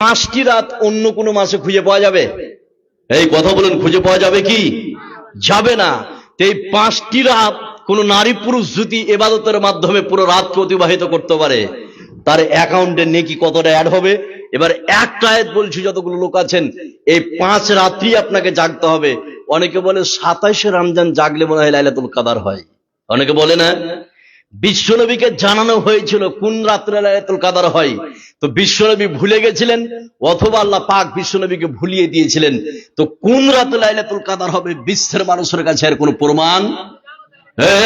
পাঁচটি রাত অন্য কোনো মাসে খুঁজে পাওয়া যাবে? এই কথা বলুন, খুঁজে পাওয়া যাবে কি? যাবে না। এই পাঁচটি রাত কোন নারী পুরুষ যদি এবাদতের মাধ্যমে পুরো রাতকে অতিবাহিত করতে পারে, তার অ্যাকাউন্টে নেকি কতটা অ্যাড হবে? এবার একটা আয়াত বলছি, যতগুলো লোক আছেন, এই পাঁচ রাত্রি আপনাকে জাগতে হবে। অনেকে বলে সাতাইশে রমজান জাগলে মনে হয় লাইলাতুল কাদার হয়। অনেকে বলে না বিশ্বনবীকে জানানো হয়েছিল, কোন রাত্রে লাইলাতুল কাদার হয়? তো বিশ্বনবী ভুলে গেছিলেন, অথবা আল্লাহ পাক বিশ্বনবীকে ভুলিয়ে দিয়েছিলেন। তো কোন রাতে লাইলাতুল কাদার হবে, বিশ্বের মানুষের কাছে আর কোনো প্রমাণ?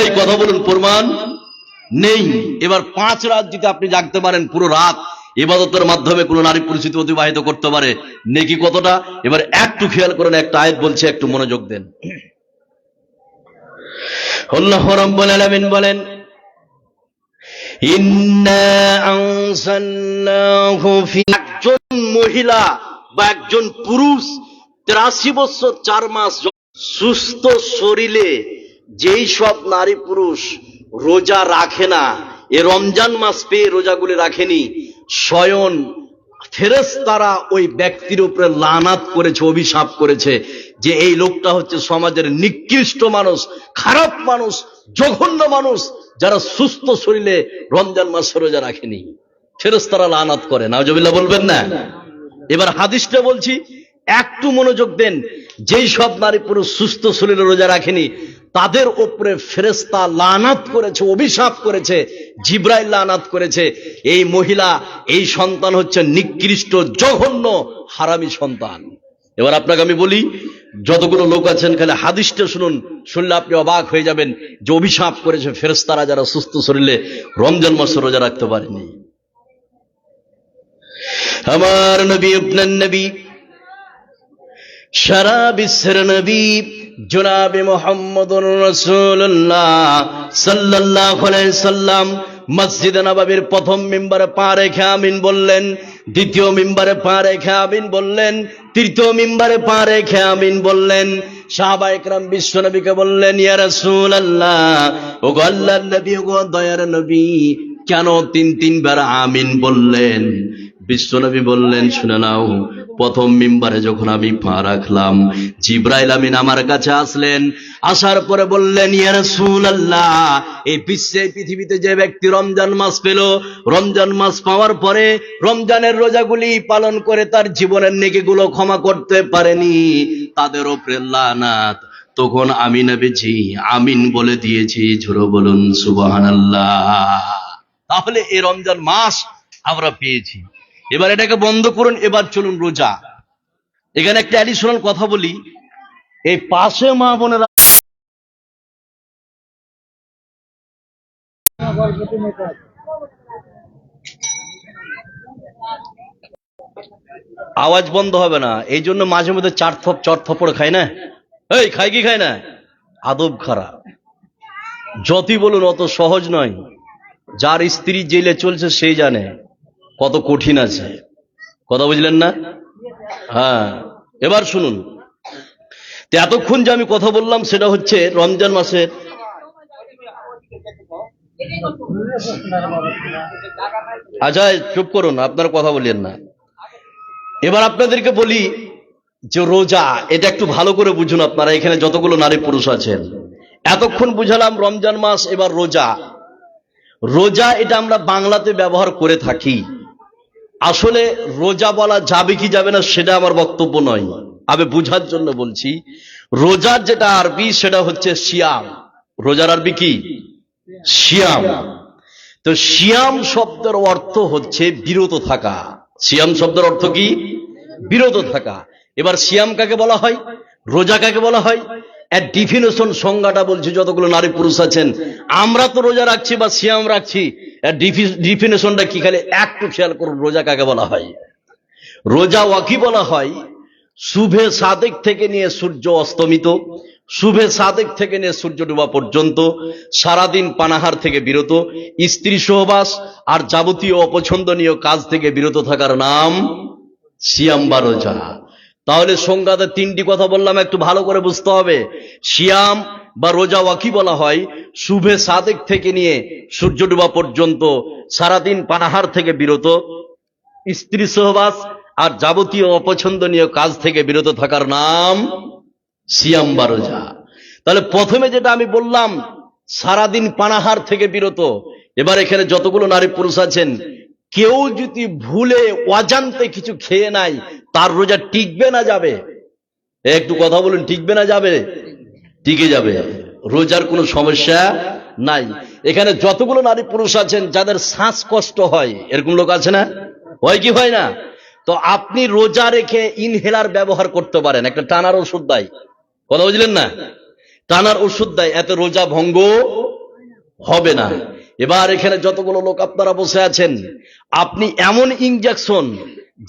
এই কথা বলুন, প্রমাণ নেই। এবার পাঁচ রাত যদি আপনি জাগতে পারেন, পুরো রাত ইবাদতের মাধ্যমে কোন নারী পরিস্থিতি অতিবাহিত করতে পারে। নেকি কতটা এবার একটু খেয়াল করেন, একটা আয়াত বলছে, একটু মনোযোগ দেন। আল্লাহ রাব্বুল আলামিন বলেন একজন মহিলা বা একজন পুরুষ তেরাশি বছর চার মাস সুস্থ শরীরে যেই সব নারী পুরুষ রোজা রাখে না, এ রমজান মাস পেয়ে রোজাগুলি রাখেনি স্বয়ং ফেরেস তারা ওই ব্যক্তির উপরে লানাত করেছে, অভিশাপ করেছে যে এই লোকটা হচ্ছে সমাজের নিকৃষ্ট মানুষ, খারাপ মানুষ, জঘন্য মানুষ যারা সুস্থ শরীরে রমজান মাস রোজা রাখেনি ফেরেস তারা লানাত করে। নাজবিল্লা বলবেন না? এবার হাদিসটা বলছি, একটু মনোযোগ দেন। যেই সব নারী পুরুষ সুস্থ শরীরে রোজা রাখেনি, তাদের উপরে ফেরেস্তা লানাত করেছে, অভিশাপ করেছে, জিব্রাইল লানাত করেছে। এই মহিলা, এই সন্তান হচ্ছে নিকৃষ্ট, জঘন্য, হারামি সন্তান। এবার আপনাকে আমি বলি যতগুলো লোক আছেন, খালি হাদিসটা শুনুন, শুনলে আপনি অবাক হয়ে যাবেন যে অভিশাপ করেছে ফেরেস্তারা যারা সুস্থ শরীরে রমজান মাসে রোজা রাখতে পারেনি। আমার নবী আপনার নবী সারা বিশ্বের নবী, জনাবে মোহাম্মদ রসুল্লাহ সাল্লাহ সাল্লাম, মসজিদ নবাবির প্রথম মেম্বারে পা রেখে আমিন বললেন দ্বিতীয় মেম্বারে পা রেখে আমিন বললেন, তৃতীয় মেম্বারে পা রেখে আমিন বললেন, সাহাবা একরাম বিশ্ব নবীকে বললেন ইয়ারসুল আল্লাহ ও গো আল্লাহর নবী ও দয়ার নবী, কেন তিন তিনবার আমিন বললেন? বিশ্বনবী বললেন, শুনে নাও, প্রথম মিম্বারে যখন আমি পা রাখলাম, জিব্রাইল আমিন আমার কাছে আসলেন, আসার পরে বললেন এই বিশ্বে পৃথিবীতে যে ব্যক্তি রমজান মাস পেল, রমজান মাস পাওয়ার পরে রমজানের রোজাগুলি পালন করে তার জীবনের নেকিগুলো ক্ষমা করতে পারেনি, তাদের উপরে লানাত। তখন আমি নবীজি, আমিন বলে দিয়েছি ঝুরো বলুন, সুবহানাল্লাহ। তাহলে এই রমজান মাস আমরা পেয়েছি। এবার এটাকে বন্ধ করুন, এবার চলুন রোজা। এখানে একটা অ্যাডিশনাল কথা বলি। এই পাশে মা বোনেরা আওয়াজ বন্ধ হবে না। এই জন্য মাঝে মধ্যে চার থপ, চর থপড় খায় না? এই, খায় কি খায় না? আদব খারাপ। যতই বলুন, অত সহজ নয়। যার স্ত্রী জেলে চলছে, সেই জানে। কত কঠিন আছে। কথা বুঝলেন না? হ্যাঁ এবার শুনুন। এতক্ষণ যে আমি কথা বললাম, সেটা হচ্ছে রমজান মাসের আচ্ছা চুপ করুন, আপনারা কথা বললেন না। এবার আপনাদেরকে বলি যে রোজা, এটা একটু ভালো করে বুঝুন আপনারা, এখানে যতগুলো নারী পুরুষ আছেন। এতক্ষণ বুঝালাম রমজান মাস, এবার রোজা। রোজা এটা আমরা বাংলাতে ব্যবহার করে থাকি। আসলে রোজা বলা যাবে কি যাবে না সেটা আমার বক্তব্য নয়। আমি বুঝার জন্য বলছি রোজার যেটা আরবি, সেটা হচ্ছে শিয়াম রোজার আরবি কি? শিয়াম তো শিয়াম শব্দের অর্থ হচ্ছে বিরত থাকা। শিয়াম শব্দের অর্থ কি? বিরত থাকা। এবার শিয়াম কাকে বলা হয়? রোজা কাকে বলা হয়? এর ডিফিনেশন সংজ্ঞাটা বলছি যতগুলো নারী পুরুষ আছেন, আমরা তো রোজা রাখছি বা সিয়াম রাখছি। এর ডিফিনেশনটা কি খালি একটু খেয়াল করুন, রোজা কাকে বলা হয়? রোজা ওয়াকি বলা হয়, শুভে সাদেক থেকে নিয়ে সূর্য অস্তমিত, শুভে সাদেক থেকে নিয়ে সূর্য ডুবা পর্যন্ত, সারাদিন পানাহার থেকে বিরত, স্ত্রী সহবাস আর যাবতীয় অপছন্দনীয় কাজ থেকে বিরত থাকার নাম সিয়াম বা রোজা। তাহলে সংজ্ঞাতে তিনটি কথা বললাম, একটু ভালো করে বুঝতে হবে। শিয়াম বা রোজা ওয়াকি বলা হয়, শুভে সাদেক থেকে নিয়ে সূর্য ডুবা পর্যন্ত সারাদিন পানাহার থেকে বিরত, স্ত্রী সহবাস আর যাবতীয় অপছন্দনীয় কাজ থেকে বিরত থাকার নাম সিয়াম বা রোজা। তাহলে প্রথমে যেটা আমি বললাম, সারাদিন পানাহার থেকে বিরত, এবার এখানে যতগুলো নারী পুরুষ আছেন কেউ যদি ভুলে, অজান্তে কিছু খেয়ে নাই তার রোজা টিকবে না যাবে? একটু কথা বলুন, টিকবে না যাবে? টিকে যাবে। রোজার কোনো সমস্যা নাই। এখানে যতগুলো নারী পুরুষ আছেন, যাদের শ্বাসকষ্ট হয়, এরকম লোক আছে না? হয় কি হয় না? তো আপনি রোজা রেখে ইনহেলার ব্যবহার করতে পারেন। একটা টানার ওষুধ দেয়। কথা বুঝলেন না? টানার ওষুধ দেয়, এত রোজা ভঙ্গ হবে না। এবার এখানে যতগুলো লোক আপনারা বসে আছেন, আপনি এমন ইঞ্জেকশন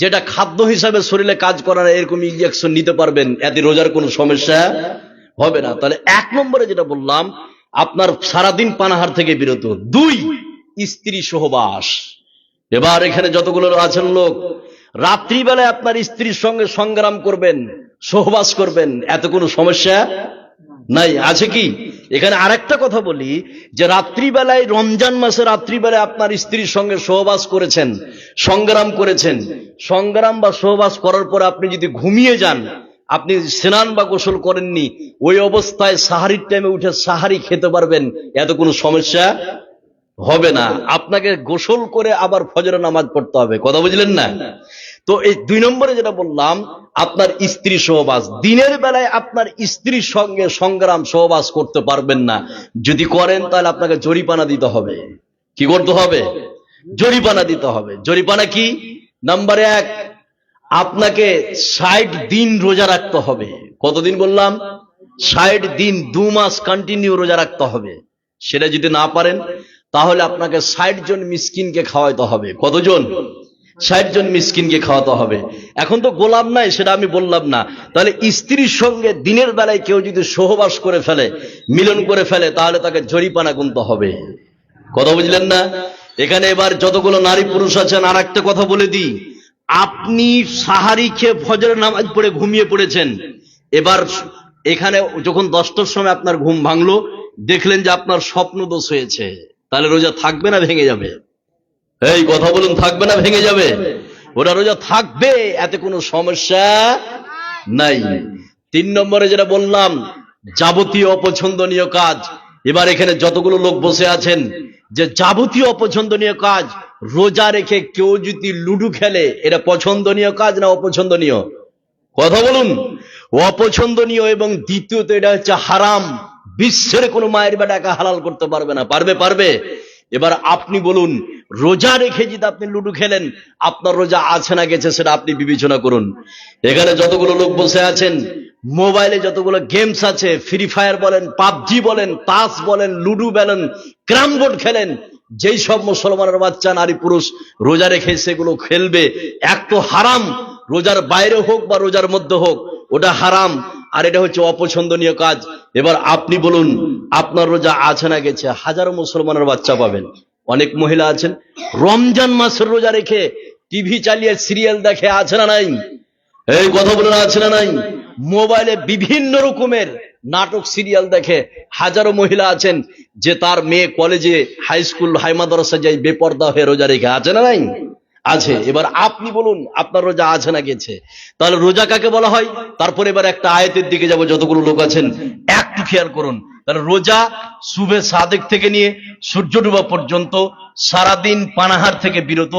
যেটা খাদ্য হিসাবে শরীরে কাজ করার এরকম ইঞ্জেকশন নিতে পারবেন, এতে রোজার কোনো সমস্যা হবে না। তাহলে এক নম্বরে যেটা বললাম, আপনার সারাদিন পানাহার থেকে বিরত। দুই, স্ত্রী সহবাস। এবার এখানে যতগুলো আছেন লোক, রাত্রিবেলায় আপনার স্ত্রীর সঙ্গে সংগ্রাম করবেন, সহবাস করবেন, এত কোনো সমস্যা নাই, আছে কি? এখানে আরেকটা কথা বলি, যে রাত্রিবেলায়, রমজান মাসে রাত্রিবেলায় আপনার স্ত্রীর সঙ্গে সহবাস করেছেন, সংগ্রাম করেছেন। সংগ্রাম বা সহবাস করার পর আপনি যদি ঘুমিয়ে যান, আপনি স্নান বা গোসল করেননি, ওই অবস্থায় সাহারির টাইমে উঠে সাহারি খেতে পারবেন, এত কোনো সমস্যা হবে না। আপনাকে গোসল করে আবার ফজর নামাজ পড়তে হবে। কথা বুঝলেন না? তো এই দুই নম্বরে যেটা বললাম, আপনার স্ত্রী সহবাস। দিনের বেলায় আপনার স্ত্রীর সঙ্গে সংগ্রাম সহবাস করতে পারবেন না। যদি করেন, তাহলে আপনাকে জরিপানা দিতে হবে। কি করতে হবে? জরিপানা দিতে হবে। জরিপানা কি? নাম্বার এক, আপনাকে ষাট দিন রোজা রাখতে হবে। কতদিন বললাম? ষাট দিন, দু মাস কন্টিনিউ রোজা রাখতে হবে। সেটা যদি না পারেন তাহলে আপনাকে ষাট জন মিসকিনকে খাওয়াইতে হবে। কতজন? ষাট জন মিসকিনকে খাওয়াতে হবে। এখন তো গোলাম নাই, সেটা আমি বললাম না। তাহলে স্ত্রীর সঙ্গে দিনের বেলায় কেউ যদি সহবাস করে ফেলে, মিলন করে ফেলে, তাহলে তাকে জরিপানা গুনতে হবে। কথা বুঝলেন না? এখানে এবার যতগুলো নারী পুরুষ আছেন আর একটা কথা বলে দিই। আপনি সাহারি খেয়ে ফজরের নামাজ পড়ে ঘুমিয়ে পড়েছেন। এবার এখানে যখন দশটার সময় আপনার ঘুম ভাঙলো, দেখলেন যে আপনার স্বপ্ন দোষ হয়েছে। তাহলে রোজা থাকবে না, ভেঙে যাবে? এই কথা বলুন, থাকবে না, ভেঙে যাবে? ওটা রোজা থাকবে, এতে কোনো সমস্যা নাই। তিন নম্বরে যেটা বললাম, যাবতীয় অপছন্দনীয় কাজ। এবার এখানে যতগুলো লোক বসে আছেন, যে যাবতীয় অপছন্দনীয় কাজ, রোজা রেখে কেউ যদি লুডু খেলে, এটা পছন্দনীয় কাজ না অপছন্দনীয়? কথা বলুন। অপছন্দনীয় এবং দ্বিতীয়ত এটা হচ্ছে হারাম। বিশ্বের কোনো মায়ের বেটাকে হালাল করতে পারবে না। পারবে পারবে? এবার আপনি বলুন, রোজা রেখে যদি আপনি লুডু খেলেন, আপনার রোজা আছে না গেছে সেটা আপনি বিবেচনা করুন। এখানে যতগুলো লোক বসে আছেন, মোবাইলে যতগুলো গেমস আছে ফ্রি ফায়ার বলেন, পাবজি বলেন, তাস বলেন, লুডু বলেন, ক্রাম বোর্ড খেলেন, যেই সব মুসলমানের বাচ্চা, নারী, পুরুষ রোজা রেখে সেগুলো খেলবে, এক তো হারাম, রোজার বাইরে হোক বা রোজার মধ্যে হোক, ওটা হারাম। আর এটা হচ্ছে অপছন্দনীয় কাজ। এবার আপনি বলুন, আপনার রোজা আছে না গেছে? হাজারো মুসলমানের বাচ্চা পাবেন। অনেক মহিলা আছেন। রমজান মাসের রোজা রেখে টিভি চালিয়ে সিরিয়াল দেখে আছে না নাই? এই কথা বলে আছে না নাই? মোবাইলে বিভিন্ন রকমের নাটক সিরিয়াল দেখে হাজারো মহিলা আছেন যে তার মেয়ে কলেজে হাই স্কুল হাই মাদ্রাসা যাই বেপর্দা হয়ে রোজা রেখে আছে না নাই? আছে। এবার আপনি বলুন আপনার রোজা আছে না গেছে? তাহলে রোজা কাকে বলা হয়? তারপর এবার একটা আয়াতের দিকে যাব যতগুলো লোক আছেন একটু খেয়াল করুন। তাহলে রোজা শুভে সাদেক থেকে নিয়ে সূর্য ডুবা পর্যন্ত সারাদিন পানাহার থেকে বিরত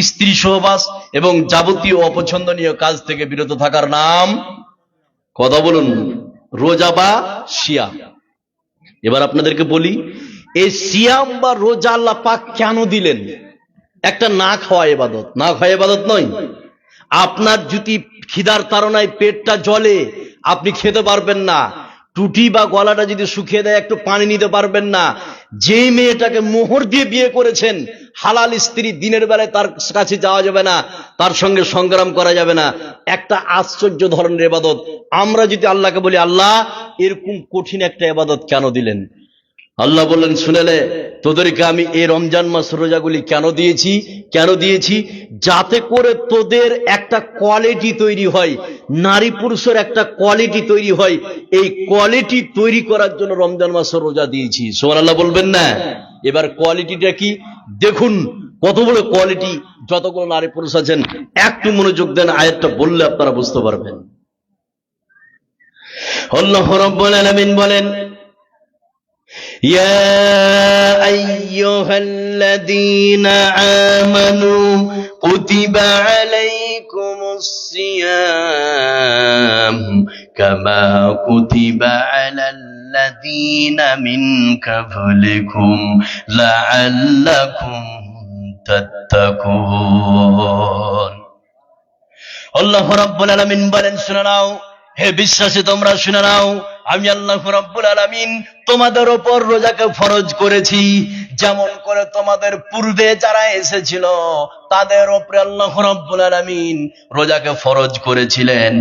স্ত্রী সহবাস এবং যাবতীয় অপছন্দনীয় কাজ থেকে বিরত থাকার নাম কথা বলুন রোজা বা শিয়া এবার আপনাদেরকে বলি এই সিয়াম বা রোজা আল্লাহ পাক কেন দিলেন? একটা না খাওয়া এবাদত না খাওয়া এবাদত নয়। আপনার যদি খিদার তাড়নায় পেটটা জলে আপনি খেতে পারবেন না। টুটি বা গলাটা যদি শুকিয়ে দেয়, একটু পানি নিতে পারবেন না। যেই মেয়েটাকে মোহর দিয়ে বিয়ে করেছেন, হালাল স্ত্রী দিনের বেলায় তার কাছে যাওয়া যাবে না, তার সঙ্গে সংগ্রাম করা যাবে না। একটা আশ্চর্য ধরনের এবাদত আমরা যদি আল্লাহকে বলি, আল্লাহ, এরকম কঠিন একটা এবাদত কেন দিলেন? আল্লাহ বললেন শুনেলে তোদেরকে আমি এই রমজান মাস রোজাগুলি কেন দিয়েছি? কেন দিয়েছি? যাতে করে তোদের একটা কোয়ালিটি তৈরি হয়, নারী পুরুষের একটা কোয়ালিটি তৈরি হয়। এই কোয়ালিটি তৈরি করার জন্য রমজান মাসের রোজা দিয়েছি। সোমান আল্লাহ বলবেন না। এবার কোয়ালিটিটা কি? দেখুন, কত বড় কোয়ালিটি যতগুলো নারী পুরুষ আছেন, একটু মনোযোগ দেন, আয়াতটা বললে আপনারা বুঝতে পারবেন। আল্লাহ রাব্বুল আলামিন বলেন يا أيها الذين آمنوا كتب عليكم الصيام كما كتب على الذين من قبلكم لعلكم تتقون আল্লাহ রাব্বুল আলামিন বলেন শুনে নাও হে বিশ্বাসী তোমরা শুনে নাও আমি আল্লাহ রাব্বুল আলামিন তোমাদের ওপর রোজাকে ফরজ করেছি। যেমন করে তোমাদের পূর্বে যারা এসেছিল, তাদের ওপরে আল্লাহ রাব্বুল আলামিন রোজাকে ফরজ করেছিলেন।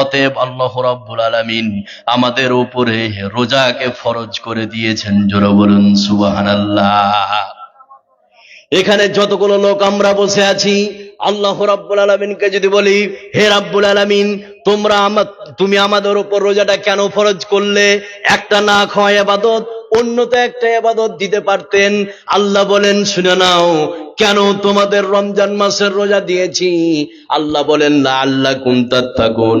অতএব আল্লাহ রাব্বুল আলামিন আমাদের উপরে রোজাকে ফরজ করে দিয়েছেন। জোরে বলুন, সুবহানাল্লাহ। এখানে যতগুলো লোক আমরা বসে আছি, আল্লাহ রাব্বুল আলামিনকে যদি বলি, হে রাব্বুল আলামিন তোমরা তুমি আমাদের উপর রোজাটা কেন ফরজ করলে? একটা না খাওয়া ইবাদত, অন্যতে একটা আবাদত দিতে পারতেন। আল্লাহ বলেন, শুনে নাও, কেন তোমাদের রমজান মাসের রোজা দিয়েছি? আল্লাহ বলেন লা আল্লাহ কুম তাত্তাকুন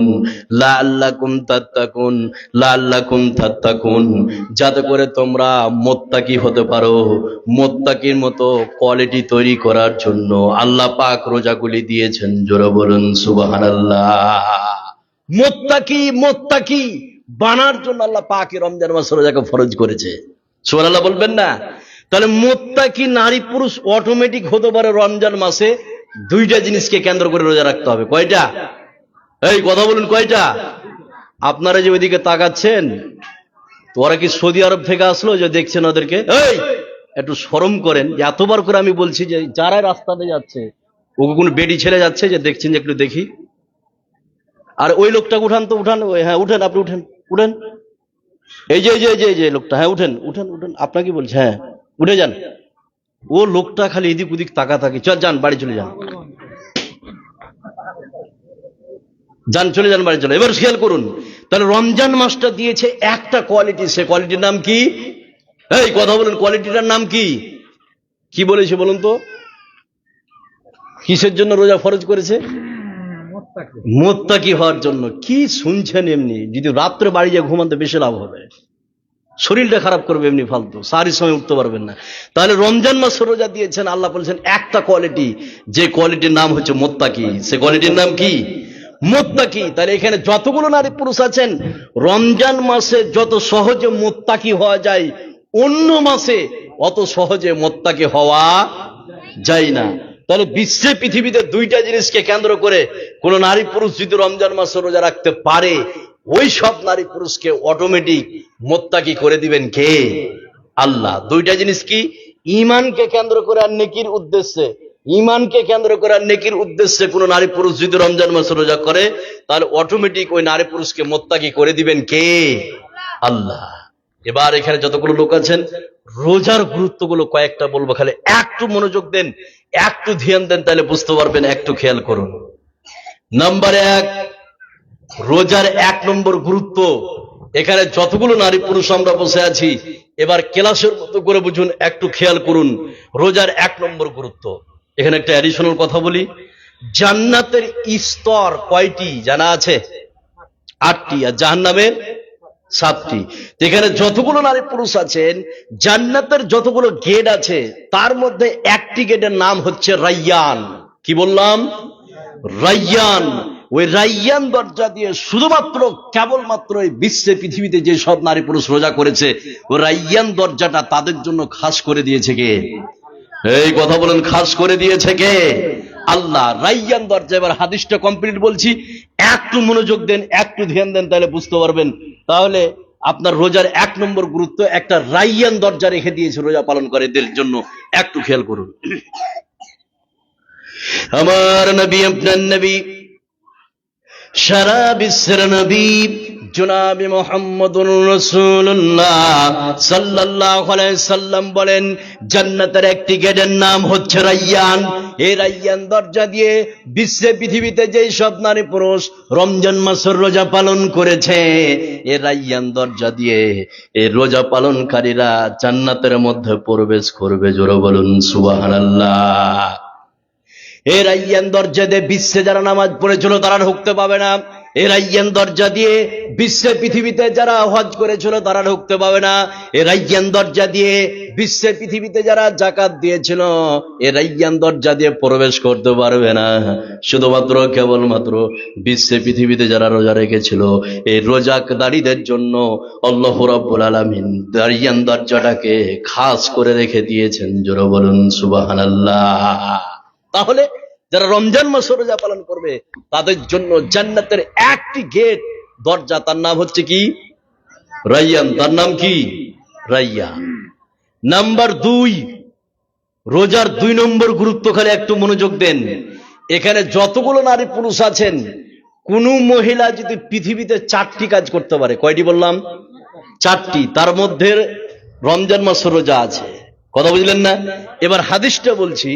লা আল্লাহ কুম তাত্তাকুন লা আল্লাহ কুম তাত্তাকুন। যাতে করে তোমরা মোত্তাকি হতে পারো, মোত্তাকির মতো কোয়ালিটি তৈরি করার জন্য আল্লাহ পাক রোজাগুলি দিয়েছেন। জোরে বলুন, সুবহানাল্লাহ। মোত্তাকি মোত্তাকি। বানার জন্য আল্লাহ পাক রমজান মাস রোজাকে ফরজ করেছে। সুবহানাল্লাহ বলবেন না? তাহলে মোত্তাকি নারী পুরুষ অটোমেটিক হতে পারে রমজান মাসে দুইটা জিনিসকে কেন্দ্র করে রোজা রাখতে হবে। কয়টা? এই, কথা বলুন, কয়টা? আপনারা যে ওইদিকে তাকাচ্ছেন ওরা কি সৌদি আরব থেকে আসলো যে দেখছেন ওদেরকে? এই, একটু শরম করেন। যে এতবার করে আমি বলছি যে যারা রাস্তাতে যাচ্ছে, ওকে কোনো বেডি ছেলে যাচ্ছে যে দেখছেন যে একটু দেখি? আর ওই লোকটাকে উঠান তো, উঠান হ্যাঁ উঠেন, আপনি উঠেন উঠেন। এই যে এই যে এই যে এই যে লোকটা হ্যাঁ উঠেন উঠেন উঠেন আপনাকে বলছে? হ্যাঁ উঠে যান। ও লোকটা খালি এদিক ওদিক তাকা থাকি চল, যান, বাড়ি চলে যান। যান, চলে যান, বাড়ি চলে এবার খেয়াল করুন, তাহলে রমজান মাসটা দিয়েছে একটা কোয়ালিটি। সে কোয়ালিটির নাম কি? এই, কথা বলেন, কোয়ালিটিটার নাম কি? কি বলেছে বলুন তো? কিসের জন্য রোজা ফরজ করেছে? মোত্তাকি। হওয়ার জন্য কি শুনছেন এমনি? যদি রাত্রে বাড়ি গিয়ে ঘুমাতে বেশি লাভ হবে। শরীরটা খারাপ করবে এমনি ফালতু, সারি সময় উঠতে পারবেন না। তাহলে রমজান মাস রোজা দিয়েছেন, আল্লাহ বলছেন, একটা কোয়ালিটি যে কোয়ালিটির নাম হচ্ছে মোত্তাকি। সে কোয়ালিটির নাম কি? মোত্তাকি। তাহলে এখানে যতগুলো নারী পুরুষ আছেন, রমজান মাসে যত সহজে মোত্তাকি হওয়া যায়, অন্য মাসে অত সহজে মোত্তাকি হওয়া যায় না। তাহলে বিশ্বে পৃথিবীতে দুইটা জিনিসকে কেন্দ্র করে কোন নারী পুরুষ যদি রমজান মাসে রোজা রাখতে পারে, ওই সব নারী পুরুষকে অটোমেটিক মোত্তাকি করে দিবেন কে? আল্লাহ। দুইটা জিনিস কি? ইমানকে কেন্দ্র করে আর নেকির উদ্দেশ্যে। ইমানকে কেন্দ্র করে আর নেকির উদ্দেশ্যে কোন নারী পুরুষ যদি রমজান মাসে রোজা করে, তাহলে অটোমেটিক ওই নারী পুরুষকে মোত্তাকি করে দিবেন কে? আল্লাহ। এবার এখানে যতগুলো লোক আছেন রোজার গুরুত্বগুলো কয়েকটা বলব, খালি একটু মনোযোগ দেন, একটু ধ্যান দেন, তাহলে বুঝতে পারবেন, একটু খেয়াল করুন। নাম্বার এক, রোজার এক নম্বর গুরুত্ব, এখানে যতগুলো নারী পুরুষ আমরা বসে আছি, এবার ক্লাসের মতো করে বুঝুন, একটু খেয়াল করুন, রোজার এক নম্বর গুরুত্ব। এখানে একটা অ্যাডিশনাল কথা বলি, জান্নাতের স্তর কয়টি জানা আছে? আটটি, আর জাহান্নামের সাতটি। এখানে যতগুলো নারী পুরুষ আছেন, জান্নাতের যতগুলো গেট আছে, তার মধ্যে একটি গেটের নাম হচ্ছে রাইয়ান। কি বললাম? রাইয়ান। ওই রাইয়ান দরজা দিয়ে শুধুমাত্র কেবলমাত্র এই বিশ্বে পৃথিবীতে যে সব নারী পুরুষ রোজা করেছে ওই রাইয়ান দরজাটা তাদের জন্য খাস করে দিয়েছে কে? এই কথা বলেন, খাস করে দিয়েছে কে? আল্লাহ রাইয়ান দরজা, এবার হাদিসটা কমপ্লিট বলছি। একটু মনোযোগ দেন, একটু ধ্যান দেন, তাহলে বুঝতে পারবেন। তাহলে আপনার রোজার এক নম্বর গুরুত্ব, একটা রাইয়ান দরজা রেখে দিয়েছে রোজা পালন করে এদের জন্য। একটু খেয়াল করুন। আমার নবী, আপনার নবী সারা বিশ্বের নবী জনাবি মোহাম্মদুর রসুল্লাহ আলাইহি সাল্লাম বলেন, জান্নাতের একটি গেটের নাম হচ্ছে রাইয়ান। এই রাইয়ান দরজা দিয়ে বিশ্বে পৃথিবীতে যেই সব নারী পুরুষ রমজান মাসের রোজা পালন করেছে, এ রাইয়ান দরজা দিয়ে এই রোজা পালনকারীরা জান্নাতের মধ্যে প্রবেশ করবে, জোরে বলুন সুবহানাল্লাহ। এ রাইয়ান দরজা দিয়ে বিশ্বে যারা নামাজ পড়েছিল তারা ঢুকতে পাবে না। এ রাইয়ান দরজা দিয়ে বিশ্বে পৃথিবীতে যারা হজ করেছিল তারা ঢুকতে পাবে না। এ রাইয়ান দরজা দিয়ে বিশ্বে পৃথিবীতে যারা জাকাত দিয়েছিল এ রাইয়ান দরজা দিয়ে প্রবেশ করতে পারবে না। শুধুমাত্র কেবলমাত্র বিশ্বে পৃথিবীতে যারা রোজা রেখেছিল, এই রোজাকদারীদের জন্য আল্লাহ আলামিন রাইয়ান দরজাটাকে খাস করে রেখে দিয়েছেন। জোরে বলুন, সুবহানাল্লাহ। তাহলে যারা রমজান মাসে রোজা পালন করবে, তাদের জন্য জান্নাতের একটি গেট, দরজা তার নাম হচ্ছে কি? রাইয়ান। তার নাম কি? রাইয়ান। নাম্বার দুই, রোজার দুই নম্বর গুরুত্ব খালি একটু মনোযোগ দেন। এখানে যতগুলো নারী পুরুষ আছেন, কোন মহিলা যদি পৃথিবীতে চারটি কাজ করতে পারে, কয়টি বললাম? চারটি। তার মধ্যে রমজান মাসের রোজা আছে। কথা বুঝলেন না? এবার হাদিসটা বলছি,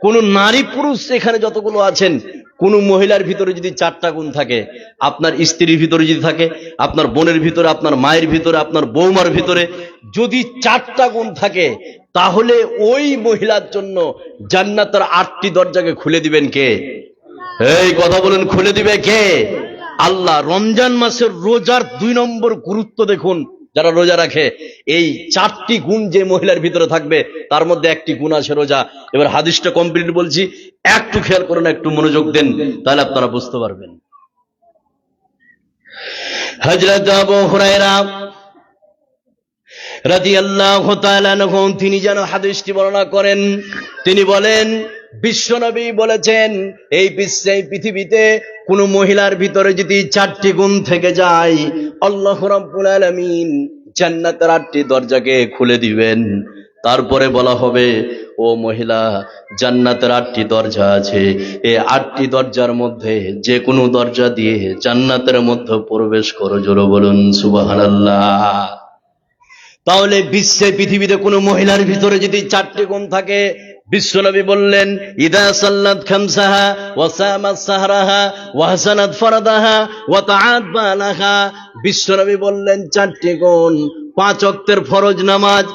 কোন নারী পুরুষ এখানে যতগুলো আছেন কোন মহিলার ভিতরে যদি চারটা গুণ থাকে, আপনার স্ত্রীর ভিতরে যদি থাকে, আপনার বোনের ভিতরে, আপনার মায়ের ভিতরে, আপনার বৌমার ভিতরে যদি চারটা গুণ থাকে, তাহলে ওই মহিলার জন্য জান্নাতের আটটি দরজাকে খুলে দিবেন কে? এই কথা বলেন, খুলে দিবে কে? আল্লাহ রমজান মাসের রোজার দুই নম্বর গুরুত্ব দেখুন। যারা রোজা রাখে, এই চারটি গুণ যে মহিলার ভিতরে থাকবে, তার মধ্যে একটি গুণ আছে রোজা। এবার হাদিসটা কমপ্লিট বলছি, একটু খেয়াল করুন, একটু মনোযোগ দেন, তাহলে আপনারা বুঝতে পারবেন। হজরত তিনি যেন হাদিসটি বর্ণনা করেন, তিনি বলেন বিশ্বনবী বলেছেন, এই বিশ্বে পৃথিবীতে কোন মহিলার ভিতরে যদি চারটি গুণ থেকে যায়, আল্লাহ রাব্বুল আলামিন জান্নাতের আটটি দরজাকে খুলে দিবেন। তারপরে বলা হবে, ও মহিলা, জান্নাতের আটটি দরজা আছে। এই আটটি দরজার মধ্যে যে কোনো দরজা দিয়ে জান্নাতের মধ্যে প্রবেশ করো, জোরে বলুন, সুবহানাল্লাহ। তাহলে বিশ্বে, পৃথিবীতে কোনো মহিলার ভিতরে যদি চারটি গুণ থাকে বিশ্বনবী বললেন, ইদা সাল্লাত খামসাহা, ওয়া সামাত সাহরাহা, ওয়া হাসানাত ফরাদাহা, ওয়া তাআত বালাহা বিশ্বনবী বললেন, চারটি গুণ, পাঁচ ওয়াক্তের ফরজ নামাজ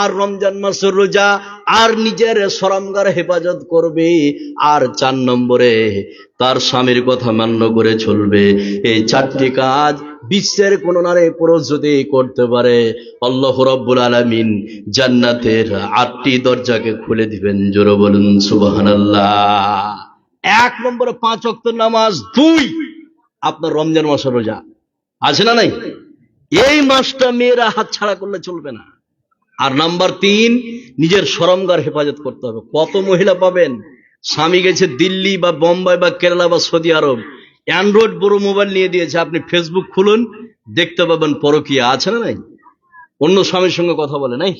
আর রমজান মাসের রোজা আর নিজের সরমগার হেফাজত করবে আর চার নম্বরে তার স্বামীর কথা মান্য করে চলবে। এই চারটি কাজ বিশ্বের কোন নারী পুরুষ যদি করতে পারে। আল্লাহ রব্বুল আলামিন জান্নাতের আটটি দরজাকে খুলে দিবেন। জোরে বলুন, সুবহানাল্লাহ। এক নম্বরে পাঁচ ওয়াক্ত নামাজ, দুই আপনার রমজান মাসের রোজা। আছে না নাই? এই মাসটা মেয়েরা হাত ছাড়া করলে চলবে না। আর নাম্বার তিন, নিজের সরমগার হেফাজত করতে হবে। কত মহিলা পাবেন? স্বামী গেছে দিল্লি বা বোম্বাই বা কেরালা বা সৌদি আরব। অ্যান্ড্রয়েড বড় মোবাইল নিয়ে দিয়েছে। আপনি ফেসবুক খুলুন, দেখতে পাবেন পরকিয়া। আছে না নাই? অন্য স্বামীর সঙ্গে কথা বলে নাই?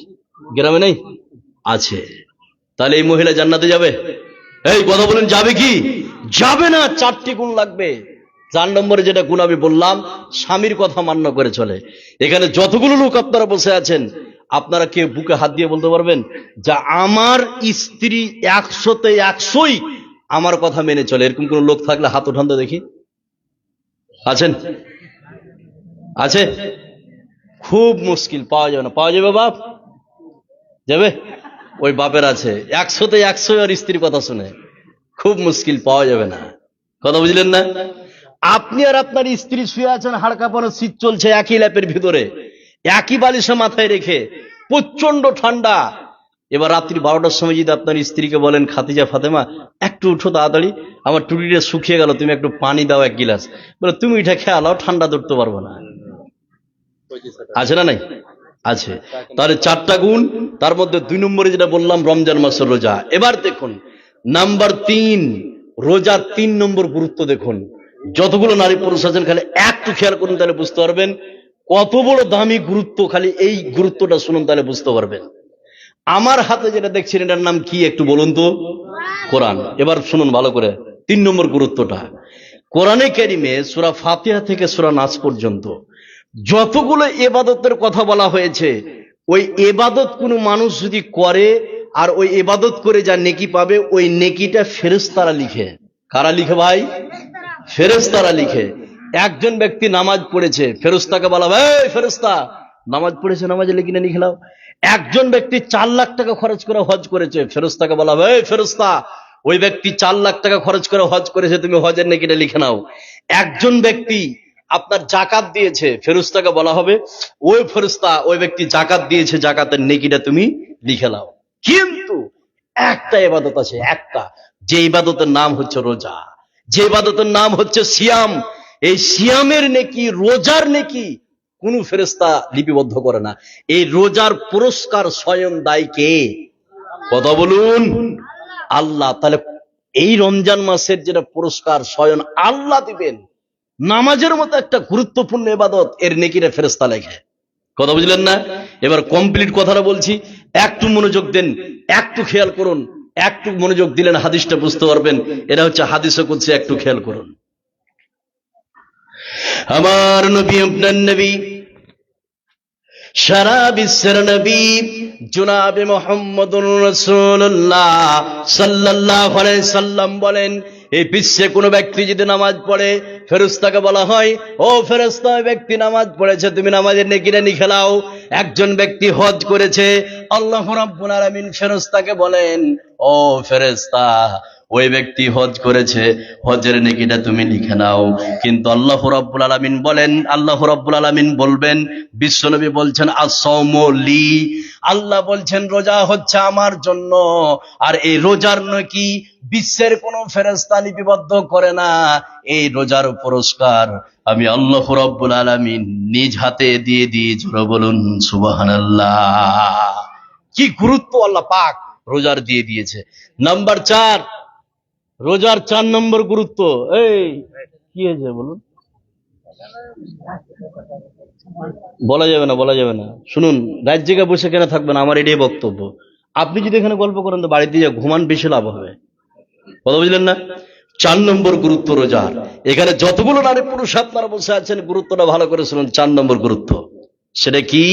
গ্রামে নাই? আছে। তাহলে এই মহিলা জান্নাতে যাবে? এই কথা বলেন, যাবে কি? যাবে না, চারটি গুণ লাগবে। চার নম্বরে যেটা গুণ আমি বললাম, স্বামীর কথা মান্য করে চলে। এখানে যতগুলো লোক আপনারা বসে আছেন আপনারা কেউ বুকে হাত দিয়ে বলতে পারবেন? যা আমার স্ত্রী একশোতে একশোই আমার কথা মেনে চলে। এরকম কোন লোক থাকলে হাত উঠান দেখি। আছেন? আছে? খুব মুশকিল, পাওয়া যাবে না। পাওয়া যাবে বাপ? যাবে? ওই বাপের আছে। একশোতে একশো আর স্ত্রীর কথা শুনে। খুব মুশকিল, পাওয়া যাবে না। কথা বুঝলেন না? আপনি আর আপনার স্ত্রী শুয়ে আছেন হাড়কা শীত চলছে, একই ল্যাপের ভিতরে। একই বালিশে মাথায় রেখে প্রচণ্ড ঠান্ডা। এবার রাত্রি বারোটার সময় যদি আপনার স্ত্রীকে বলেন খাতিজা ফাতেমা, একটু উঠো তাড়াতাড়ি, আমার টুটিটা শুকিয়ে গেল, তুমি একটু পানি দাও এক গিলাস। বলে, তুমি এটা খেয়ালাও ঠান্ডা ধরতে পারব না। আছে না নাই? আছে। তাহলে চারটা গুণ, তার মধ্যে দুই নম্বরে যেটা বললাম, রমজান মাসের রোজা। এবার দেখুন, নাম্বার তিন, রোজার তিন নম্বর গুরুত্ব দেখুন। যতগুলো নারী পুরুষ আছেন, খালি একটু খেয়াল করুন, তাহলে বুঝতে পারবেন কত বড় দামি গুরুত্ব খালি এই গুরুত্বটা শুনুন তাহলে বুঝতে পারবেন। আমার হাতে যেটা দেখছেন এটার নাম কি একটু বলুন তো? কোরআন। এবার শুনুন ভালো করে তিন নম্বর গুরুত্বটা। কোরআনে কেরিমে সুরা ফাতিহা থেকে সুরা নাচ পর্যন্ত যতগুলো এবাদতের কথা বলা হয়েছে ওই এবাদত কোনো মানুষ যদি করে আর ওই এবাদত করে যা নেকি পাবে ওই নেকিটা ফেরেশতারা লিখে। কারা লিখে ভাই? ফেরেশতারা লিখে। একজন ব্যক্তি নামাজ পড়েছে ফেরুস্তাকে বলা এই ফেরস্তা নামাজ পড়েছে, নামাজ নামাজে লিখিনে লিখলাও একজন ব্যক্তি চার লাখ টাকা খরচ করে হজ করেছে ফেরুস্তাকে বলা এই ফেরস্তা ওই ব্যক্তি চার লাখ টাকা খরচ করে হজ করেছে, তুমি হজের নেকিটা লিখে নাও। একজন ব্যক্তি আপনার জাকাত দিয়েছে ফেরুস্তাকে বলা হবে, ওই ফেরস্তা ওই ব্যক্তি জাকাত দিয়েছে, জাকাতের নেকিটা তুমি লিখে নাও। কিন্তু একটা ইবাদত আছে, একটা, যে ইবাদতের নাম হচ্ছে রোজা, যে ইবাদতের নাম হচ্ছে সিয়াম এই সিয়ামের নেকি, রোজার নেকি কোন ফেরেস্তা লিপিবদ্ধ করে না। এই রোজার পুরস্কার স্বয়ং দায় কে? কথা বলুন। আল্লাহ, তাহলে এই রমজান মাসের যেটা পুরস্কার স্বয়ং আল্লাহ দিবেন, নামাজের মতো একটা গুরুত্বপূর্ণ এবাদত এর নেকিরে ফেরেস্তা লেখে। কথা বুঝলেন না? এবার কমপ্লিট কথাটা বলছি। একটু মনোযোগ দেন, একটু খেয়াল করুন, একটু মনোযোগ দিলেন, হাদিসটা বুঝতে পারবেন। এটা হচ্ছে হাদিসে করছে একটু খেয়াল করুন। আমার নবী, আপনার নবী, সারা বিশ্বের নবী, জুনাবে মোহাম্মদুর রাসূলুল্লাহ সাল্লাল্লাহু আলাইহি সাল্লাম বলেন, এই বিশ্বে কোনো ব্যক্তি যদি নামাজ পড়ে, ফেরেশতাকে বলা হয়, ও ফেরেশতা, ওই ব্যক্তি নামাজ পড়েছে, তুমি নামাজের নেকিটা নিখে নাও একজন ব্যক্তি হজ করেছে, আল্লাহ রাব্বুল আলামিন ফেরেশতাকে বলেন, ও ফেরেশতা ওই ব্যক্তি হজ করেছে, হজের নেকিটা তুমি লিখে নাও। কিন্তু আল্লাহ রাব্বুল আলামিন বলেন, আল্লাহ রাব্বুল আলামিন বলবেন বিশ্বনবী বলছেন আসৌমলি আল্লাহ বলছেন, রোজা হচ্ছে আমার জন্য। আর এই রোজার নাকি বিশ্বের কোনো ফেরেস্তা লিপিবদ্ধ করে না। এই রোজার পুরস্কার আমি আল্লাহ রাব্বুল আলামিন নিজ হাতে দিয়ে দিয়ে বলুন, সুবহানাল্লাহ। কি গুরুত্ব আল্লাহ পাক রোজার দিয়ে দিয়েছে। নাম্বার চার রোজার চার নম্বর গুরুত্ব। এই, কি হয়েছে বলুন? বলা যাবে না, বলা যাবে না। শুনুন, রাত জায়গায় বসে কেন থাকবেন? আমার এটাই বক্তব্য। আপনি যদি এখানে গল্প করেন, তো বাড়িতে যা ঘুমান বেশি লাভ হবে। কথা বুঝলেন না? চার নম্বর গুরুত্ব রোজার। এখানে যতগুলো নারী পুরুষ আপনারা বসে আছেন, গুরুত্বটা ভালো করে শুনুন, চার নম্বর গুরুত্ব। সেটা কি?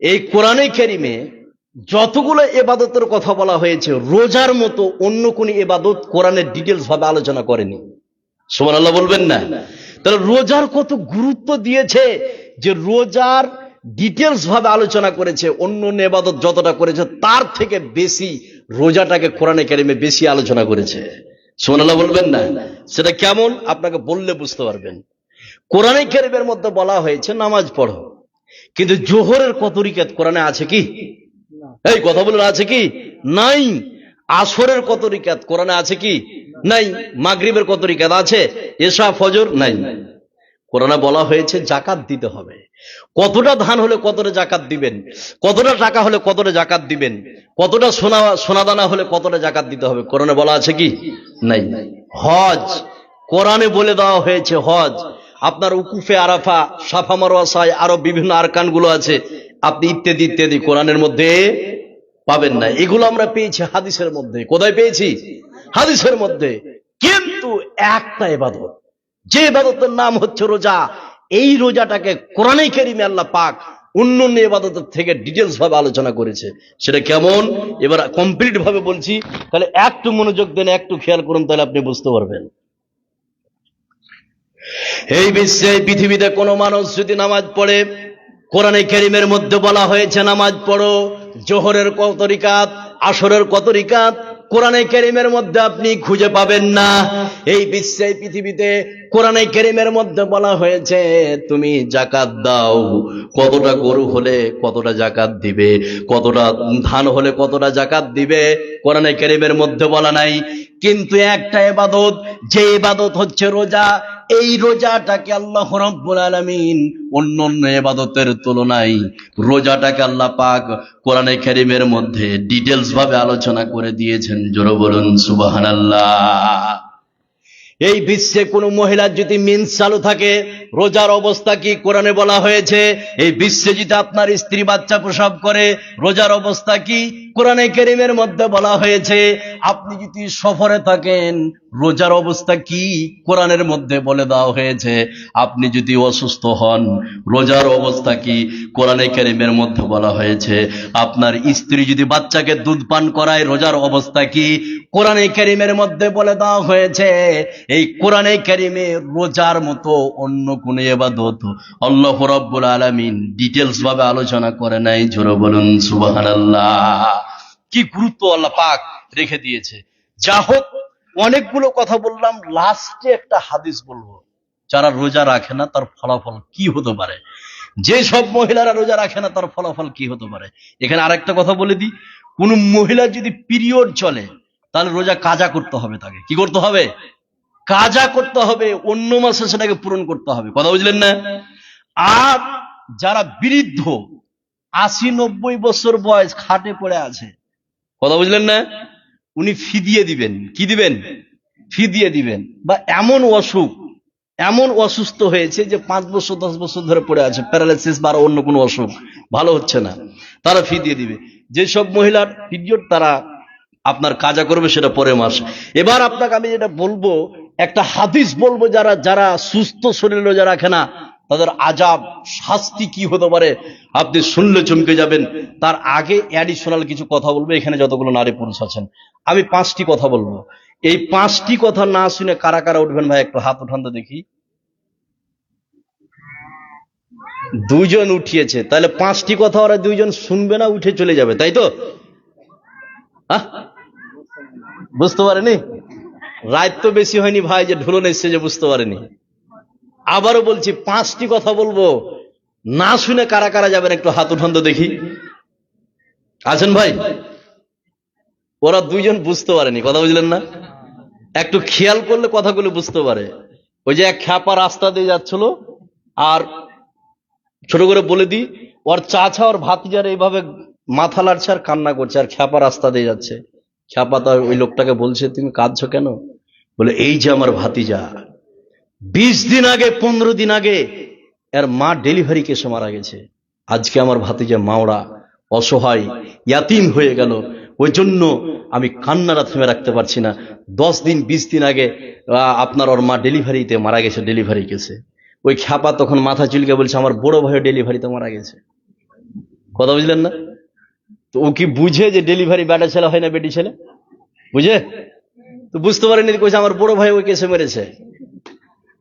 এই কোরআনে কেরিমে যতগুলো এবাদতের কথা বলা হয়েছে, রোজার মতো অন্য কোন এবাদত কোরআনের ডিটেলস ভাবে আলোচনা করেনি। সুমান আল্লাহ বলবেন না? তাহলে রোজার কত গুরুত্ব দিয়েছে যে রোজার ডিটেলস ভাবে আলোচনা করেছে, অন্য অন্য এবাদত যতটা করেছে, তার থেকে বেশি রোজাটাকে কোরআনে কারিমে বেশি আলোচনা করেছে। সুমান আল্লাহ বলবেন না? সেটা কেমন? আপনাকে বললে বুঝতে পারবেন। কোরআনে কারিমের মধ্যে বলা হয়েছে, নামাজ পড়ো। কিন্তু জোহরের কত রিকাত কোরআনে আছে কি? এই, কথা বলুন আছে কি? নাই। আসরের কত রিকাত? কোরআনে আছে কি? নাই। মাগরিবের কত রিকাত আছে? এসা ফজর? নাই। কোরআনে বলা হয়েছে জাকাত দিতে হবে। কতটা ধান হলে কতটা জাকাত দিবেন? কতটা টাকা হলে কতটা জাকাত দিবেন? কতটা সোনা, সোনাদানা হলে কতটা জাকাত দিতে হবে? কোরআনে বলা আছে কি? নাই। হজ। কোরআনে বলে দেওয়া হয়েছে হজ। আপনার উকুফে আরাফা, সাফা মারোয়াসায় আরও বিভিন্ন আরকানগুলো আছে। আপনি ইত্যাদি ইত্যাদি কোরআনের মধ্যে পাবেন না। এগুলো আমরা পেয়েছি হাদিসের মধ্যে। কোথায় পেয়েছি? হাদিসের মধ্যে। কিন্তু একটা এবাদত। যে এবাদতের নাম হচ্ছে রোজা। এই রোজাটাকে কোরআনে কেরিমে আল্লাহ পাক অন্য অন্য এবাদতের থেকে ডিটেলস ভাবে আলোচনা করেছে। সেটা কেমন? এবার কমপ্লিট ভাবে বলছি। তাহলে একটু মনোযোগ দেন, একটু খেয়াল করুন, তাহলে আপনি বুঝতে পারবেন। এই বিশ্বে পৃথিবীতে কোনো মানুষ যদি নামাজ পড়ে কোরআনে কেরিমের মধ্যে বলা হয়েছে, নামাজ পড়ো, জোহরের কত রিকাত, আসরের কত রিকাত, কোরআনে কেরিমের মধ্যে আপনি খুঁজে পাবেন না। এই বিশ্বে পৃথিবীতে কোরআনে কেরিমের মধ্যে বলা হয়েছে, তুমি জাকাত দাও। কতটা গরু হলে কতটা জাকাত দিবে, কতটা ধান হলে কতটা জাকাত দিবে, কোরআনে কেরিমের মধ্যে বলা নাই। কিন্তু একটা এবাদত, যে এবাদত হচ্ছে রোজা এই রোজাটাকে আল্লাহ রব্বুল আলামিন অন্য অন্য এবাদতের তুলনায় রোজাটাকে আল্লাহ পাক কোরআনে খেরিমের মধ্যে ডিটেলস ভাবে আলোচনা করে দিয়েছেন। জোরে বলুন, সুবহানাল্লাহ। এই বিশ্বে কোনো মহিলার যদি মিন্স চালু থাকে রোজার অবস্থা কি কোরআনে বলা হয়েছে? এই বিশ্বে যদি আপনার স্ত্রী বাচ্চা প্রসব করে, রোজার অবস্থা কি কোরআনে কেরিমের মধ্যে বলা হয়েছে? আপনি যদি সফরে থাকেন, রোজার অবস্থা কি কোরআনের মধ্যে বলে দেওয়া হয়েছে? আপনি যদি অসুস্থ হন, রোজার অবস্থা কি কোরআনে কারিমের মধ্যে বলা হয়েছে? আপনার স্ত্রী যদি বাচ্চাকে দুধ পান করায়, রোজার অবস্থা কি কোরআনে কারিমের মধ্যে বলে দেওয়া হয়েছে? এই কোরআনে কারিমে রোজার মতো অন্য কোন এবাদত আল্লাহ রব্বুল আলামিন ডিটেলস ভাবে আলোচনা করে নাই, জোরে বলুন, সুবহানাল্লাহ। কি গুরুত্ব আল্লাহ পাক রেখে দিয়েছে। যা হোক, অনেকগুলো কথা বললাম লাস্টে একটা হাদিস বলব। যারা রোজা রাখে না, তার ফলাফল কি হতে পারে? যে সব মহিলারা রোজা রাখে না, তার ফলাফল কি হতে পারে? এখানে আরেকটা কথা বলে দিই, কোন মহিলার যদি পিরিয়ড চলে, তাহলে রোজা কাজা করতে হবে তাকে। কি করতে হবে? কাজা করতে হবে, অন্য মাসে সেটাকে পূরণ করতে হবে। কথা বুঝলেন না? আর যারা বৃদ্ধ, আশি নব্বই বছর বয়স, খাটে পড়ে আছে, কথা বুঝলেন না? উনি ফি দিয়ে দিবেন। কি দিবেন? ফি দিয়ে দিবেন। বা এমন অসুখ, এমন অসুস্থ হয়েছে যে পাঁচ বছর, দশ বছর ধরে পড়ে আছে প্যারালাইসিস বা অন্য কোনো অসুখ, ভালো হচ্ছে না। তারা ফি দিয়ে দিবে। যেসব মহিলার পিরিয়ড তারা আপনার কাজা করবে সেটা পরে মাস। এবার আপনাকে আমি যেটা বলব একটা হাদিস বলব যারা যারা সুস্থ শরীরে রোজা রাখে না, তাদের আজাব, শাস্তি কি হতে পারে? আপনি শুনলে চমকে যাবেন। তার আগে অ্যাডিশনাল কিছু কথা বলব, এখানে যতগুলো নারী পুরুষ আছেন। আমি পাঁচটি কথা বলব। এই পাঁচটি কথা না শুনে কারা কারা উঠবেন ভাই? একটু হাত উঠান দেখি। দুইজন উঠিয়েছে। তাহলে পাঁচটি কথা ওরা দুইজন শুনবে না, উঠে চলে যাবে, তাই তো? বুঝতে পারেনি? রাত তো বেশি হয়নি ভাই যে ঢুলন এসছে যে বুঝতে পারেনি। আবারও বলছি, পাঁচটি কথা বলব। না শুনে কারা কারা যাবেন একটু হাত উঠান তো দেখি। আছেন ভাই? ওরা দুইজন বুঝতে পারেনি, কথা বুঝলেন না? একটু খেয়াল করলে কথাগুলো বুঝতে পারে। ওই যে এক খ্যাপা রাস্তা দিয়ে যাচ্ছিল, আর ছোট করে বলে দিই, ওর চাচা ওর ভাতিজার এইভাবে মাথা লাড়ছে আর কান্না করছে, আর খ্যাপা রাস্তা দিয়ে যাচ্ছে। খ্যাপা তার ওই লোকটাকে বলছে, তুমি কাঁদছো কেন? বলে, এই যে আমার ভাতিজা, বিশ দিন আগে, পনেরো দিন আগে, এর মা ডেলিভারি কেসে মারা গেছে। আজকে আমার ভাতিজা মাওড়া অসহায়, ইয়াতিম হয়ে গেল। ওই জন্য আমি কান্নারা থেমে রাখতে পারছি না। দশ দিন, বিশ দিন আগে আপনার ওর মা ডেলিভারিতে মারা গেছে, ডেলিভারি কেসে। ওই খ্যাপা তখন মাথা চুলকে বলছে, আমার বড় ভাই ডেলিভারিতে মারা গেছে। কথা বুঝলেন না? তো ও কি বুঝে যে ডেলিভারি বেটা ছেলে হয় না বেটি ছেলে? বুঝে? তো বুঝতে পারেনি কইছে, আমার বড় ভাই ওই কেসে মেরেছে।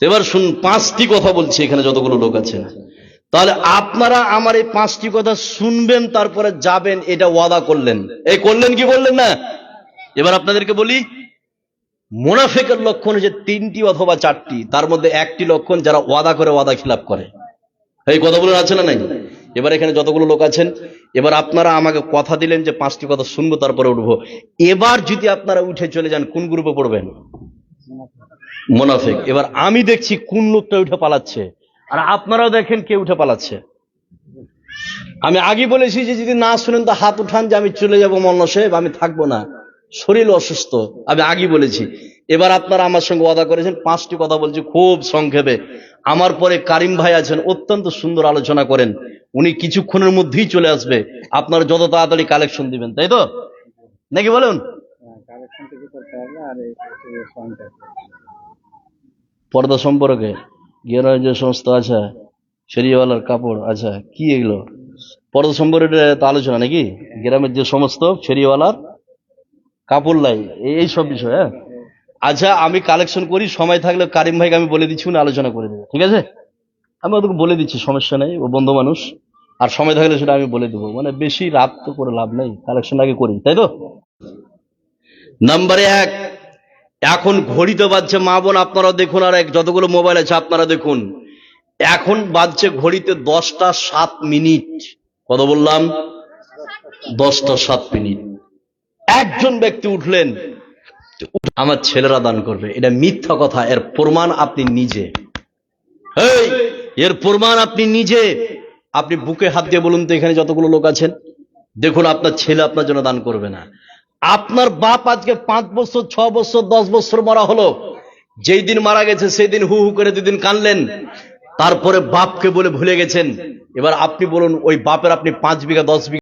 এবার শুন, পাঁচটি কথা বলছি এখানে যতগুলো লোক আছে। তাহলে আপনারা আমার এই পাঁচটি কথা শুনবেন, তারপরে যাবেন, এটা ওয়াদা করলেন। এই করলেন কি করলেন না? এবার আপনাদেরকে বলি, মোনাফেকের লক্ষণ হচ্ছে তিনটি অথবা চারটি, তার মধ্যে একটি লক্ষণ যারা ওয়াদা করে, ওয়াদা খিলাপ করে। এই কথাগুলো আছে না নাই? এবার এখানে যতগুলো লোক আছেন, এবার আপনারা আমাকে কথা দিলেন যে পাঁচটি কথা শুনব, তারপরে উঠবো। এবার যদি আপনারা উঠে চলে যান, কোন গ্রুপে পড়বেন? মোনাফেক। এবার আমি দেখছি কোন লোকটা উঠে পালাচ্ছে। আর আপনারাও দেখেন কে উঠে পালাচ্ছে। আমি আগে বলেছি যে যদি না শুনেন, তো হাত উঠান যে আমি চলে যাব মল্ল সাহেব, আমি থাকব না। শরীর অসুস্থ, আমি আগে বলেছি। এবার আপনারা আমার সঙ্গে ওয়াদা করেছেন, পাঁচটি কথা বলছি খুব সংক্ষেপে। আমার পরে কারিম ভাই আছেন, অত্যন্ত সুন্দর আলোচনা করেন। উনি কিছুক্ষণের মধ্যেই চলে আসবে। আপনারা যত তাড়াতাড়ি কালেকশন দিবেন তাই তো? নাকি বলুন? সঙ্গে পর্দা সম্পর্কে গ্রামের যে সমস্ত আছে ফেরিওয়ালার কাপড় আচ্ছা কি এগুলো? পর্দা সম্পর্কে তো আলোচনা নাকি? গ্রামের যে সমস্ত ফেরিওয়ালার কাপড় লাই এই- এই সব বিষয় হ্যাঁ? আচ্ছা আমি কালেকশন করি সময় থাকলে কারিম ভাইকে আমি বলে দিচ্ছি উনি আলোচনা করে দেবে ঠিক আছে? আমি ওদেরকে বলে দিচ্ছি সমস্যা নেই ও বন্ধু মানুষ। আর সময় থাকলে সেটা আমি বলে দেবো। মানে বেশি রাত তো করে লাভ নেই কালেকশন আগে করি, তাই তো? নাম্বারে এক, এখন ঘড়িতে বাজছে, মা বোন আপনারা দেখুন, আর এক যতগুলো মোবাইল আছে আপনারা দেখুন। এখন বাজছে ঘড়িতে দশটা সাত মিনিট। কত বললাম? দশটা সাত মিনিট। একজন ব্যক্তি উঠলেন, আমার ছেলেরা দান করবে। এটা মিথ্যা কথা, এর প্রমাণ আপনি নিজে। এর প্রমাণ আপনি নিজে। আপনি বুকে হাত দিয়ে বলুন তো, এখানে যতগুলো লোক আছেন। দেখুন, আপনার ছেলে আপনার জন্য দান করবে না। আপনার বাপ আজকে পাঁচ বছর, ছ বছর, দশ বছর মারা হলো। যেই দিন মারা গেছে, সেই দিন হু হু করে দুদিন কানলেন তারপরে বাপকে বলে ভুলে গেছেন। এবার আপনি বলুন, ওই বাপের আপনি পাঁচ বিঘা, দশ বিঘা